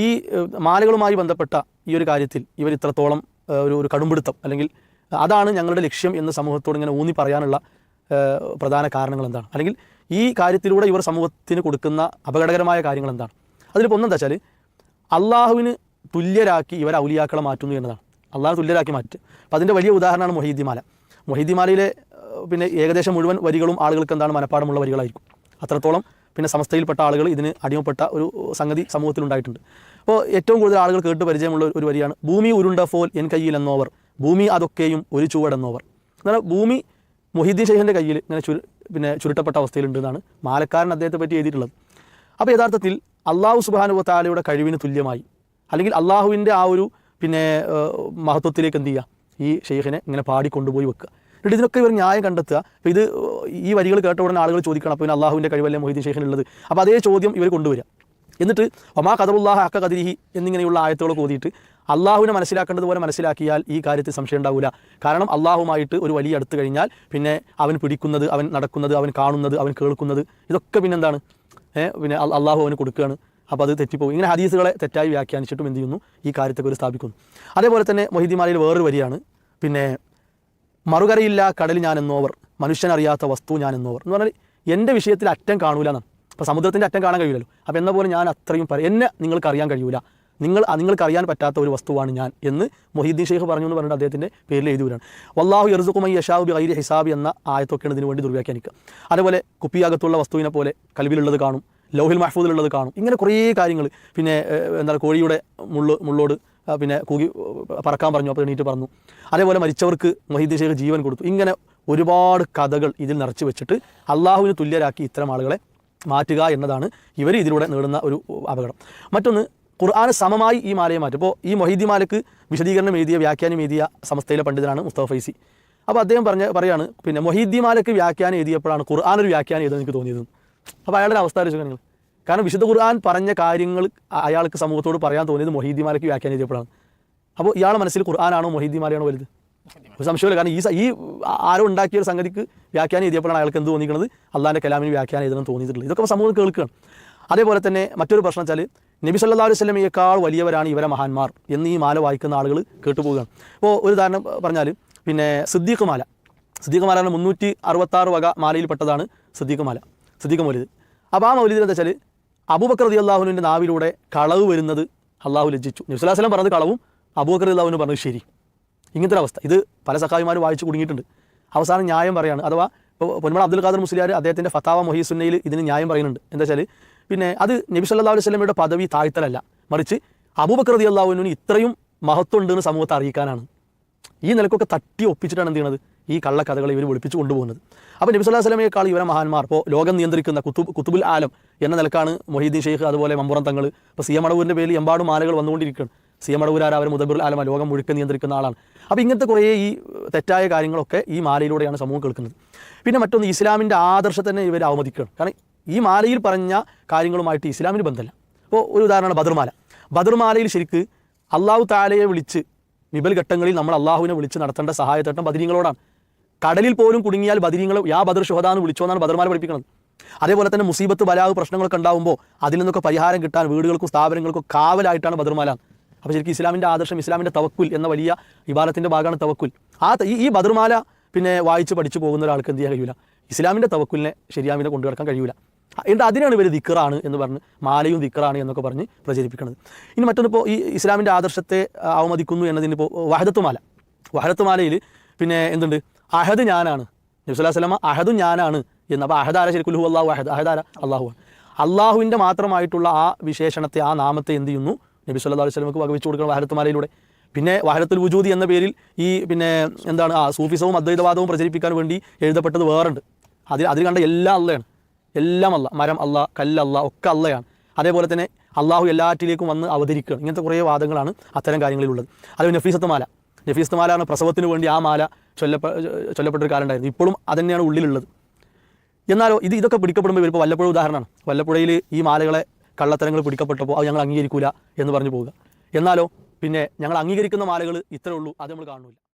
ഈ മാലകളുമായി ബന്ധപ്പെട്ട ഈ ഒരു കാര്യത്തിൽ ഇവർ ഇത്രത്തോളം ഒരു ഒരു കടുംപിടുത്തം അല്ലെങ്കിൽ അതാണ് ഞങ്ങളുടെ ലക്ഷ്യം എന്ന് സമൂഹത്തോട് ഇങ്ങനെ ഊന്നി പറയാനുള്ള പ്രധാന കാരണങ്ങൾ എന്താണ്? അല്ലെങ്കിൽ ഈ കാര്യത്തിലൂടെ ഇവർ സമൂഹത്തിന് കൊടുക്കുന്ന അപകടകരമായ കാര്യങ്ങൾ എന്താണ്? അതിലിപ്പോൾ ഒന്നെന്താ വെച്ചാൽ അള്ളാഹുവിന് തുല്യരാക്കി ഇവരെ ഔലിയാക്കളെ മാറ്റുന്നു എന്നതാണ്. അള്ളാഹു തുല്യരാക്കി മാറ്റും. അപ്പം അതിന്റെ വലിയ ഉദാഹരണമാണ് മൊഹീദ്ദിമാല മൊഹീദ്ദിമാലയിലെ ഏഹ്, പിന്നെ ഏകദേശം മുഴുവൻ വരികളും ആളുകൾക്ക് എന്താണ് മനഃപ്പാടമുള്ള വരികളായിരിക്കും. അത്രത്തോളം പിന്നെ സമസ്തയിൽപ്പെട്ട ആളുകൾ ഇതിന് അടിമപ്പെട്ട ഒരു സംഗതി സമൂഹത്തിലുണ്ടായിട്ടുണ്ട് അപ്പോൾ ഏറ്റവും കൂടുതൽ ആളുകൾ കേട്ട് പരിചയമുള്ള ഒരു വരിയാണ് ഭൂമി ഉരുണ്ട ഫോൽ എൻ കയ്യിൽ എന്നോവർ ഭൂമി അതൊക്കെയും ഒരു ചുവടെന്നോവർ. എന്നാൽ ഭൂമി മൊഹീദ്ദീൻ ഷെയ്ഖിന്റെ കയ്യിൽ ഇങ്ങനെ ചുരു പിന്നെ ചുരുട്ടപ്പെട്ട അവസ്ഥയിലുണ്ട് എന്നാണ് മാലക്കാരൻ അദ്ദേഹത്തെ പറ്റി എഴുതിയിട്ടുള്ളത്. അപ്പോൾ യഥാർത്ഥത്തിൽ അള്ളാഹു സുബാനുവ താലയുടെ കഴിവിന് തുല്യമായി അല്ലെങ്കിൽ അള്ളാഹുവിന്റെ ആ ഒരു പിന്നെ മഹത്വത്തിലേക്ക് എന്ത് ചെയ്യുക? ഈ ഷെയ്ഖിനെ ഇങ്ങനെ പാടിക്കൊണ്ടുപോയി വെക്കുക. എന്നിട്ട് ഇതിനൊക്കെ ഇവർ ന്യായം കണ്ടെത്തുക. അപ്പോൾ ഇത് ഈ വരികൾ കേട്ട ഉടനെ ആളുകൾ ചോദിക്കണം അപ്പോൾ പിന്നെ അള്ളാഹുവിന്റെ കഴിവല്ലേ മൊഹീദ്ദീൻ ഷെയ്ഖിനുള്ളത്? അപ്പോൾ അതേ ചോദ്യം ഇവർ കൊണ്ടുവരിക. എന്നിട്ട് ഒമാ കഥറുല്ലാഹ അക്ക കതിരിഹി എന്നിങ്ങനെയുള്ള ആയത്തുകൾ കൂതിയിട്ട് അള്ളാഹുവിനെ മനസ്സിലാക്കേണ്ടതുപോലെ മനസ്സിലാക്കിയാൽ ഈ കാര്യത്തിൽ സംശയം ഉണ്ടാവില്ല കാരണം അള്ളാഹുമായിട്ട് ഒരു വലിയ അടുത്ത് കഴിഞ്ഞാൽ പിന്നെ അവൻ പിടിക്കുന്നത് അവൻ നടക്കുന്നത് അവൻ കാണുന്നത് അവൻ കേൾക്കുന്നത് ഇതൊക്കെ പിന്നെന്താണ് പിന്നെ അള്ളാഹു അവന് കൊടുക്കുകയാണ്. അപ്പോൾ അത് തെറ്റിപ്പോകും. ഇങ്ങനെ ഹദീസുകളെ തെറ്റായി വ്യാഖ്യാനിച്ചിട്ടും എന്ത് ചെയ്യുന്നു? ഈ കാര്യത്തെ ഒരു സ്ഥാപിക്കുന്നു. അതേപോലെ തന്നെ മൊഹിദിമാലയിൽ വേറൊരു വരിയാണ്. പിന്നെ മറുകരയില്ല കടൽ ഞാൻ എന്നോവർ മനുഷ്യനറിയാത്ത വസ്തു ഞാൻ എന്നോവർ എന്ന് പറഞ്ഞാൽ എന്റെ വിഷയത്തിൽ അറ്റം കാണൂല എന്നാണ്. അപ്പോൾ സമുദ്രത്തിന്റെ അറ്റം കാണാൻ കഴിയില്ലല്ലോ അപ്പോൾ എന്ന പോലെ ഞാൻ അത്രയും പറ എന്നെ നിങ്ങൾക്ക് അറിയാൻ കഴിയില്ല നിങ്ങൾ നിങ്ങൾക്ക് അറിയാൻ പറ്റാത്ത ഒരു വസ്തുവാണ് ഞാൻ എന്ന് മൊഹീദ്ദീൻ ഷെയ്ഖ് പറഞ്ഞു എന്ന് പറഞ്ഞിട്ട് അദ്ദേഹത്തിന്റെ പേരിൽ എഴുതി വരാണ്. വല്ലാഹു യർസുക്കുമൈ യഷാബി ഐരി ഹിസാബി എന്ന ആയത്തൊക്കെയാണ് ഇതിനു വേണ്ടി ദുർവ്യാഖ്യാനിക്കുക അതേപോലെ കുപ്പിയകത്തുള്ള വസ്തുവിനെ പോലെ കൽവിലുള്ളത് കാണും ലൗഹിൽ മഹഫൂദിലുള്ളത് കാണും. ഇങ്ങനെ കുറേ കാര്യങ്ങൾ. പിന്നെ എന്താ കോഴിയുടെ മുള്ള് മുള്ളോട് പിന്നെ കൂകി പറക്കാൻ പറഞ്ഞു അപ്പോൾ എണീറ്റ് പറഞ്ഞു. അതേപോലെ മരിച്ചവർക്ക് മൊഹീദ്ദീൻ ഷെയ്ഖ് ജീവൻ കൊടുത്തു. ഇങ്ങനെ ഒരുപാട് കഥകൾ ഇതിൽ നിറച്ച് വെച്ചിട്ട് അള്ളാഹുവിന് തുല്യരാക്കി ഇത്തരം ആളുകളെ മാറ്റുക എന്നതാണ് ഇവർ ഇതിലൂടെ നേടുന്ന ഒരു അപകടം. മറ്റൊന്ന് ഖുർആാന് സമമായി ഈ മാലയെ മാറ്റും. ഇപ്പോൾ ഈ മൊഹീദി മാലക്ക് വിശദീകരണം എഴുതിയ വ്യാഖ്യാനം എഴുതിയ സമസ്തയിലെ പണ്ഡിതനാണ് മുസ്തഫ ഫൈസി. അപ്പോൾ അദ്ദേഹം പറഞ്ഞ പറയാണ് പിന്നെ മൊഹീദ്ദി മാലക്ക് വ്യാഖ്യാനം എഴുതിയപ്പോഴാണ് ഖുർആൻ ഒരു വ്യാഖ്യാനം എഴുതാൻ എനിക്ക് തോന്നിയത്. അപ്പോൾ അയാളുടെ അവസ്ഥ ആലോചിക്കുക നിങ്ങൾ? കാരണം വിശുദ്ധ ഖുർആൻ പറഞ്ഞ കാര്യങ്ങൾ അയാൾക്ക് സമൂഹത്തോട് പറയാൻ തോന്നിയത് മൊഹീദ്ദി മാലക്ക് വ്യാഖ്യാനം എഴുതിയപ്പോഴാണ്. അപ്പോൾ ഇയാളുടെ മനസ്സിൽ ഖുർആനാണോ മൊഹീദ്ദി മാലയാണോ വലുത്? ഒരു സംശയമില്ല കാരണം ഈ ഈ ആരോ ഉണ്ടാക്കിയ ഒരു സംഗതിക്ക് വ്യാഖ്യാനം എഴുതിയപ്പോഴാണ് അയാൾക്ക് എന്ത് തോന്നിക്കുന്നത് അള്ളാഹിന്റെ കലാമിന് വ്യാഖ്യാനം എഴുതണം തോന്നിയിട്ടുള്ളത്. ഇതൊക്കെ സമൂഹം കേൾക്കുകയാണ്. അതേപോലെ തന്നെ മറ്റൊരു പ്രശ്നം വെച്ചാൽ നബി സല്ലാ അലൈഹി സ്വലമയേക്കാൾ വലിയവരാണ് ഇവരെ മഹാന്മാർ എന്ന് ഈ മാല വായിക്കുന്ന ആളുകൾ കേട്ടുപോവുകയാണ് അപ്പോൾ ഒരു ഉദാഹരണം പറഞ്ഞാൽ പിന്നെ സിദ്ദീഖ് മാല. സിദ്ദീഖ് മാല പറഞ്ഞാൽ മുന്നൂറ്റി അറുപത്താറ് വക മാലയിൽപ്പെട്ടതാണ് സിദ്ദീഖ് മാല. സിദ്ദീഖ് മൗലിദ്. അപ്പോൾ ആ മൗലിദ് എന്താ വെച്ചാൽ അബൂബക്കർ റതി അള്ളാഹുവിന്റെ നാവിലൂടെ കളവ് വരുന്നത് അള്ളാഹു ലജ്ജിച്ചു. നബി സ്വല്ലല്ലാഹു അലൈഹി പറഞ്ഞത് കളവും അബൂബക്കർ അള്ളാഹുവിന് പറഞ്ഞത് ശരി. ഇങ്ങനത്തെ ഒരു അവസ്ഥ ഇത് പല സഖാവിമാർ വായിച്ചു കുടുങ്ങിയിട്ടുണ്ട്. അവസാനം ന്യായം പറയാണ്. അഥവാ ഇപ്പോൾ പൊന്മള അബ്ദുൽ ഖാദർ മുസ്ലിയാർ അദ്ദേഹത്തിന്റെ ഫത്താവ മൊഹീസുന്നയിൽ ഇതിന് ന്യായം പറയുന്നുണ്ട്. എന്താ വെച്ചാൽ പിന്നെ അത് നബി സല്ലല്ലാഹു അലൈഹി വസല്ലമയുടെ പദവി താഴ്ത്തലല്ല. മറിച്ച് അബൂബക്കർ റതി അള്ളാഹുവിന് ഇത്രയും മഹത്വം ഉണ്ടെന്ന് സമൂഹത്തെ അറിയിക്കാനാണ്. ഈ നിലക്കൊക്കെ തട്ടി ഒപ്പിച്ചിട്ടാണ് എന്ത് ചെയ്യുന്നത് ഈ കള്ളക്കഥകൾ ഇവർ വിളിപ്പിച്ചു കൊണ്ടുപോകുന്നത്. അപ്പോൾ നബി സല്ലല്ലാഹു അലൈഹി വസല്ലമയേക്കാൾ ഇവരെ മഹാന്മാർ. ഇപ്പോൾ ലോകം നിയന്ത്രിക്കുന്ന കുത്തുബ് കുത്തുബുൽ ആലം എന്ന നിലക്കാണ് മൊഹീദ്ദീൻ ഷെയ്ഖ് അതുപോലെ മമ്പുറം തങ്ങൾ. ഇപ്പോൾ സി എം അടവൂരിന്റെ പേരിൽ എമ്പാടും മാലകൾ വന്നുകൊണ്ടിരിക്കുകയാണ്. സി എം അടവൂരാർ അവർ മുതബിർ ആലമ ലോകം മുഴുക്കെ നിയന്ത്രിക്കുന്ന ആളാണ്. അപ്പോൾ ഇങ്ങനത്തെ കുറേ ഈ തെറ്റായ കാര്യങ്ങളൊക്കെ ഈ മാലയിലൂടെയാണ് സമൂഹം കേൾക്കുന്നത്. പിന്നെ മറ്റൊന്ന് ഇസ്ലാമിന്റെ ആദർശം തന്നെ ഇവർ അവമതിക്കുകയാണ്. കാരണം ഈ മാലയിൽ പറഞ്ഞ കാര്യങ്ങളുമായിട്ട് ഇസ്ലാമിന് ബന്ധമല്ല. അപ്പോൾ ഒരു ഉദാഹരണമാണ് ബദർമാല. ബദർമാലയിൽ ശരിക്ക് അള്ളാഹു താലയെ വിളിച്ച് വിപൽ ഘട്ടങ്ങളിൽ നമ്മൾ അള്ളാഹുവിനെ വിളിച്ച് നടത്തേണ്ട സഹായത്തട്ടം ബദരീങ്ങളോടാണ്. കടലിൽ പോലും കുടുങ്ങിയാൽ ബദരീങ്ങൾ യാ ബദർ ഷുഹദാന്ന് വിളിച്ചോ എന്നാണ് ബദർമാല പഠിപ്പിക്കുന്നത്. അതേപോലെ തന്നെ മുസീബത്ത് ബലാവ് പ്രശ്നങ്ങളൊക്കെ ഉണ്ടാകുമ്പോൾ അതിൽ നിന്നൊക്കെ പരിഹാരം കിട്ടാൻ വീടുകൾക്കും സ്ഥാപനങ്ങൾക്കും കാവലായിട്ടാണ് ബദർമാല. അപ്പോൾ ശരിക്കും ഇസ്ലാമിന്റെ ആദർശം ഇസ്ലാമിന്റെ തവക്കുൽ എന്ന വലിയ വിവാദത്തിന്റെ ഭാഗമാണ് തവക്കുൽ. ആ ഈ ബദർമാല പിന്നെ വായിച്ച് പഠിച്ചു പോകുന്ന ഒരാൾക്ക് എന്ത് ചെയ്യാൻ കഴിയില്ല ഇസ്ലാമിന്റെ തവക്കുലിനെ ശരിയാമിനെ കൊണ്ടു കിടക്കാൻ കഴിയില്ല എന്നിട്ട് അതിനാണ് ഇവർ ദിക്കറാണ് എന്ന് പറഞ്ഞ് മാലയും ദിക്കറാണ് എന്നൊക്കെ പറഞ്ഞ് പ്രചരിപ്പിക്കുന്നത് ഇനി മറ്റൊന്നിപ്പോൾ ഈ ഇസ്ലാമിന്റെ ആദർശത്തെ അവമതിക്കുന്നു എന്നതിനിപ്പോൾ വഹദത്തുമാല. വഹദത്തുമാലയിൽ പിന്നെ എന്തുണ്ട്? അഹദ് ഞാനാണ്. നബ്സുല്ലാ സ്വലമ അഹദും ഞാനാണ് എന്ന്. അപ്പോൾ അഹദാര ആര? ശരിക്കും അള്ളാഹു അഹദ് അഹദാര അള്ളാഹു അള്ളാഹുവിന്റെ മാത്രമായിട്ടുള്ള ആ വിശേഷണത്തെ ആ നാമത്തെ എന്ത് ചെയ്യുന്നു? നബി സല്ലാ അലൈഹി സ്വലമക്ക് വകവെച്ച് കൊടുക്കണം വഹദത്തുമാലയിലൂടെ പിന്നെ വാഹനത്തിൽ വുജൂദി എന്ന പേരിൽ ഈ പിന്നെ എന്താണ് ആ സൂഫിസവും അദ്വൈതവാദവും പ്രചരിപ്പിക്കാൻ വേണ്ടി എഴുതപ്പെട്ടത് വേറുണ്ട്. അതിൽ അതിൽ കണ്ട എല്ലാ അള്ളയാണ്. എല്ലാം അല്ല മരം അല്ല കല്ല് അല്ല ഒക്കെ അല്ലയാണ് അതേപോലെ തന്നെ അള്ളാഹു എല്ലാറ്റിലേക്കും വന്ന് അവതരിക്കുകയാണ്. ഇങ്ങനത്തെ കുറേ വാദങ്ങളാണ് അത്തരം കാര്യങ്ങളിലുള്ളത്. അത് നഫീസത്ത് മാല നഫീസത്ത് മാല ആണ് പ്രസവത്തിന് വേണ്ടി ആ മാല ചൊല്ലപ്പെ ചൊല്ലപ്പെട്ടൊരു കാലുണ്ടായിരുന്നു ഇപ്പോഴും അതുതന്നെയാണ് ഉള്ളിലുള്ളത്. എന്നാലോ ഇത് ഇതൊക്കെ പിടിക്കപ്പെടുമ്പോൾ ഇവരിപ്പോൾ വല്ലപ്പുഴ ഉദാഹരണമാണ്. വല്ലപ്പുഴയിൽ ഈ മാലകളെ കള്ളത്തരങ്ങൾ പിടിക്കപ്പെട്ടപ്പോൾ അത് ഞങ്ങൾ അംഗീകരിക്കൂല എന്ന് പറഞ്ഞു പോവുക. എന്നാലോ പിന്നെ ഞങ്ങൾ അംഗീകരിക്കുന്ന മാലകൾ ഇത്രയേ ഉള്ളൂ അത് നമ്മൾ കാണുന്നില്ല.